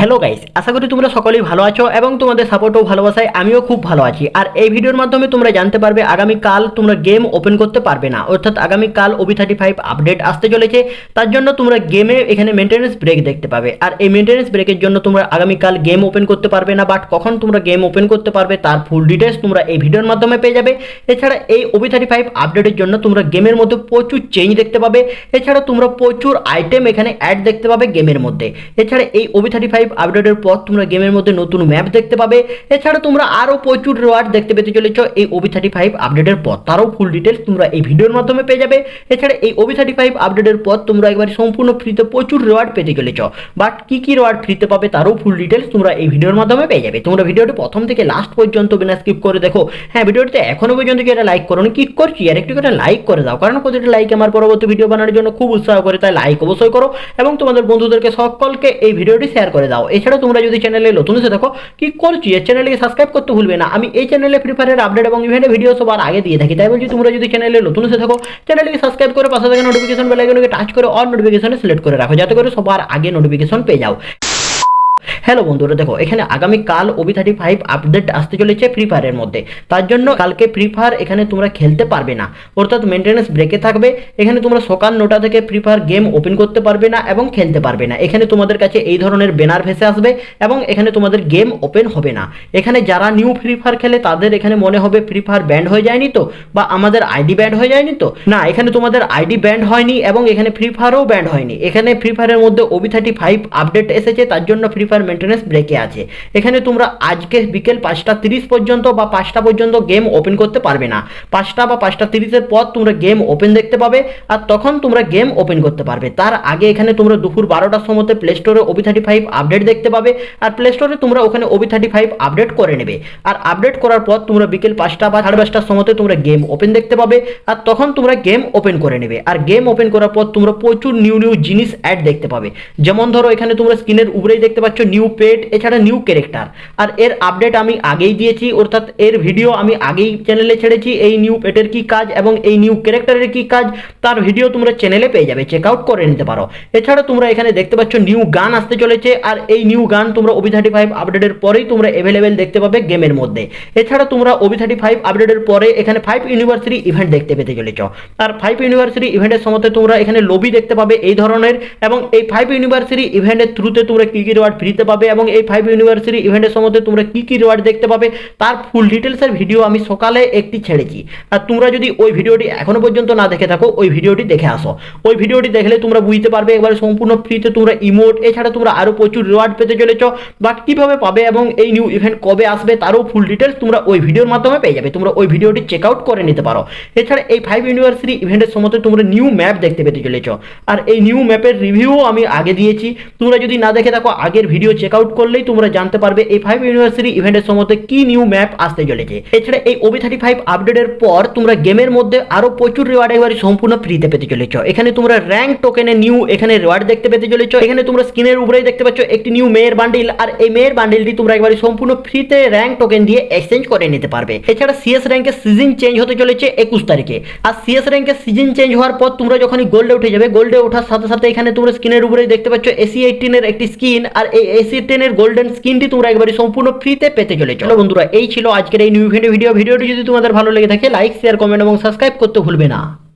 Hello guys আশা করি তোমরা সকলেই ভালো আছো এবং তোমাদের সাপোর্ট ও ভালোবাসায় আমিও খুব ভালো আছি। আর এই ভিডিওর মাধ্যমে তোমরা জানতে পারবে আগামীকাল তোমরা গেম ওপেন করতে পারবে না। অর্থাৎ আগামীকাল ওবি থার্টি ফাইভ আপডেট আসতে চলেছে, তার জন্য তোমরা গেমে এখানে মেনটেন্যান্স ব্রেক দেখতে পাবে। আর এই মেনটেন্যান্স ব্রেকের জন্য তোমরা আগামীকাল গেম ওপেন করতে পারবে না বাট কখন তোমরা গেম ওপেন করতে পারবে তার ফুল ডিটেলস তোমরা এই ভিডিওর মাধ্যমে পেয়ে যাবে। এছাড়া এই ওবি থার্টি ফাইভ আপডেটের জন্য তোমরা গেমের মধ্যে প্রচুর চেঞ্জ দেখতে পাবে। এছাড়া তোমরা প্রচুর আইটেম এখানে অ্যাড দেখতে পাবে গেমের মধ্যে। এছাড়া এই ওবি থার্টি ফাইভ আপডেটের পর তোমরা গেমের মধ্যে নতুন ম্যাপ দেখতে পাবে। এছাড়া তোমরা আরও প্রচুর রিওয়ার্ড দেখতে পেতে চলেছ এই ওবি থার্টি ফাইভ আপডেটের পর। তারও ফুল ডিটেলস তোমরা এই ভিডিওর মাধ্যমে পেয়ে যাবে। এছাড়া এই ওবি থার্টি ফাইভ আপডেটের পর তোমরা একবার সম্পূর্ণ ফ্রিতে প্রচুর রিওয়ার্ড পেতে চলেছ। বাট কি কি রিওয়ার্ড ফ্রিতে পাবে তারও ফুল ডিটেলস তোমরা এই ভিডিওর মাধ্যমে পেয়ে যাবে। তোমরা ভিডিওটি প্রথম থেকে লাস্ট পর্যন্ত বিনা স্কিপ করে দেখো। হ্যাঁ ভিডিওটিতে এখনও পর্যন্ত কি এটা লাইক করো কি করছি। আর একটু করে লাইক করে দাও। কারণ প্রতিটি লাইক আমার পরবর্তী ভিডিও বানানোর জন্য খুব উৎসাহ করে, তাই লাইক অবশ্যই করো। এবং তোমাদের বন্ধুদেরকে সকলকে এই ভিডিওটি শেয়ার করে দাও। এছাড়া তোমরা যদি চ্যানেলে নতুন এসে দেখো কি করছি? এই চ্যানেলকে সাবস্ক্রাইব করতে ভুলবে না। আমি এই চ্যানেলে ফ্রি ফায়ারের আপডেট এবং ইভেন্টের ভিডিও সবার আগে দিয়ে থাকি। তাই বলছি, তোমরা যদি চ্যানেলে নতুন এসে থাকো চ্যানেলকে সাবস্ক্রাইব করে পাশে থাকা নোটিফিকেশন বেলাইকনকে টাচ করে অল নোটিফিকেশনে সিলেক্ট করে রাখো। যাতে করে সবার আগে নোটিফিকেশন পেয়ে যাও। হ্যালো বন্ধুরা, দেখো, এখানে আগামী কাল ওবি থার্টি ফাইভ আপডেট আসতে চলেছে ফ্রি ফায়ারের মধ্যে। তার জন্য কালকে ফ্রি ফায়ার এখানে তোমরা খেলতে পারবে না। অর্থাৎ মেনটেন্যান্স ব্রেকে থাকবে। এখানে তোমরা সকাল নটা থেকে ফ্রি ফায়ার গেম ওপেন করতে পারবে না এবং খেলতে পারবে না। এখানে তোমাদের কাছে এই ধরনের ব্যানার ভেসে আসবে এবং এখানে তোমাদের গেম ওপেন হবে না। এখানে যারা নিউ ফ্রি ফায়ার খেলে, তাদের এখানে মনে হবে ফ্রি ফায়ার ব্যান্ড হয়ে যায়নি তো? বা আমাদের আইডি ব্যান্ড হয়ে যায়নি তো? না, এখানে তোমাদের আইডি ব্যান্ড হয়নি এবং এখানে ফ্রি ফায়ারও ব্যান্ড হয়নি। এখানে ফ্রি ফায়ারের মধ্যে ওবি থার্টি ফাইভ আপডেট এসেছে, তার জন্য ফ্রি ফায়ার মেনটেন্যান্স ব্রেকে আছে। এখানে তোমরা আজকে বিকেল পাঁচটা তিরিশ পর্যন্ত বা পাঁচটা পর্যন্ত গেম ওপেন করতে পারবে না। পাঁচটা বা পাঁচটা তিরিশের পর তোমরা গেম ওপেন দেখতে পাবে আর তখন তোমরা গেম ওপেন করতে পারবে। তার আগে এখানে তোমরা দুপুর বারোটার সময়তে প্লে স্টোরে ওবি থার্টি ফাইভ আপডেট দেখতে পাবে আর প্লে স্টোরে তোমরা ওখানে ওবি থার্টি ফাইভ আপডেট করে নেবে। আর আপডেট করার পর তোমরা বিকেল পাঁচটা বা সাড়ে পাঁচটার সময়তে তোমরা গেম ওপেন দেখতে পাবে আর তখন তোমরা গেম ওপেন করে নেবে। আর গেম ওপেন করার পর তোমরা প্রচুর নিউ নিউ জিনিস অ্যাড দেখতে পাবে। যেমন ধরো এখানে তোমরা স্ক্রিনের উপরেই দেখতে পাচ্ছ নিউ পেট এছাড়া নিউ ক্যারেক্টার আর এর আপডেট আমি আগেই দিয়েছি, অর্থাৎ এর ভিডিও আমি আগেই চ্যানেলে ছেড়েছি, এই নিউ পেটের কি কাজ এবং এই নিউ ক্যারেক্টারের কি কাজ, তার ভিডিও তোমরা চ্যানেলে পেয়ে যাবে চেক আউট করে নিতে পারো। এছাড়া তোমরা এখানে দেখতে পাচ্ছ নিউ গান আসতে চলেছে, আর এই নিউ গান তোমরা ওবি থার্টি ফাইভ আপডেটের পরেই তোমরা অ্যাভেলেবেল দেখতে পাবে গেমের মধ্যে। এছাড়া তোমরা ওবি থার্টি ফাইভ আপডেটের পরে এখানে ফাইভ ইউনিভার্সিটি ইভেন্ট দেখতে পেতে চলেছ। আর ফাইভ ইউনিভার্সিটি ইভেন্টের সময় তোমরা এখানে লবি দেখতে পাবে এই ধরনের, এবং এই ফাইভ ইউনিভার্সিটি ইভেন্টের থ্রুতে তোমরা কী কী রিওয়ার্ড ফ্রিতে পাবে এবং এই ফাইভ ইউনিভার্সিটি ইভেন্টের সম্বন্ধে তোমরা কী কী রিওয়ার্ড দেখতে পাবে, তার ফুল ডিটেলসের ভিডিও আমি সকালে একটি ছেড়েছি। আর তোমরা যদি ওই ভিডিওটি এখনও পর্যন্ত না দেখে থাকো, ওই ভিডিওটি দেখে আসো। ওই ভিডিওটি দেখলে তোমরা বুঝতে পারবে একবারে সম্পূর্ণ ফ্রিতে তোমরা ইমোট এছাড়া তোমরা আরও প্রচুর রিওয়ার্ড পেতে চলেছ বাট কীভাবে পাবে এবং এই নিউ ইভেন্ট কবে আসবে, তারও ফুল ডিটেলস তোমরা ওই ভিডিওর মাধ্যমে পেয়ে যাবে। তোমরা ওই ভিডিওটি চেক আউট করে নিতে পারো। এছাড়া এই ফাইভ ইউনিভার্সিটি ইভেন্টের সময় তোমরা নিউ ম্যাপ দেখতে পেতে চলেছ। আর এই নিউ ম্যাপের রিভিউ আমি আগে দিয়েছি। তোমরা যদি না দেখে থাকো, আগের ভিডিও চেক আউট করলেই তোমরা জানতে পারবে এই ফাইভ ইউনিভার্সিটি ইভেন্টের সময় কি নিউ ম্যাপ আসতে চলেছে। এছাড়া এই ওবি থার্টি ফাইভ আপডেটের পর তোমরা গেমের মধ্যে আরও প্রচুর রিওয়ার্ড একবারে সম্পূর্ণ ফ্রিতে পেতে চলেছ। এখানে তোমরা র্যাঙ্ক টোকেনে নিউ এখানে রিওয়ার্ড দেখতে পেতে চলেছ। এখানে তোমরা স্ক্রিনের উপরেই দেখতে পাচ্ছ একটি নিউ মেয়ের বান্ডিল আর এই মেয়ের বান্ডিলটি তোমরা একবারে সম্পূর্ণ ফ্রিতে র্যাঙ্ক টোকেন দিয়ে এক্সচেঞ্জ করে নিতে পারবে। এছাড়া সিএস র্যাঙ্কের সিজন চেঞ্জ হতে চলেছে একুশ তারিখে। আর সিএস র্যাঙ্কের সিজন চেঞ্জ হওয়ার পর তোমরা যখনই গোল্ডে উঠে যাবে গোল্ডে ওঠার সাথে সাথে এখানে তোমরা স্ক্রিনের উপরেই দেখতে পাচ্ছ এসি এইটিনের একটি স্কিন আর এই এসি টেনের গোল্ডেন স্কিনটি তোমরা একবারে সম্পূর্ণ ফ্রিতে পেতে চলে চলো বন্ধুরা, এই ছিল আজকের এই নিউ ভিডিও ভিডিওটি যদি তোমাদের ভালো লেগে থাকে লাইক শেয়ার কমেন্ট এবং সাবস্ক্রাইব করতে ভুলবে না।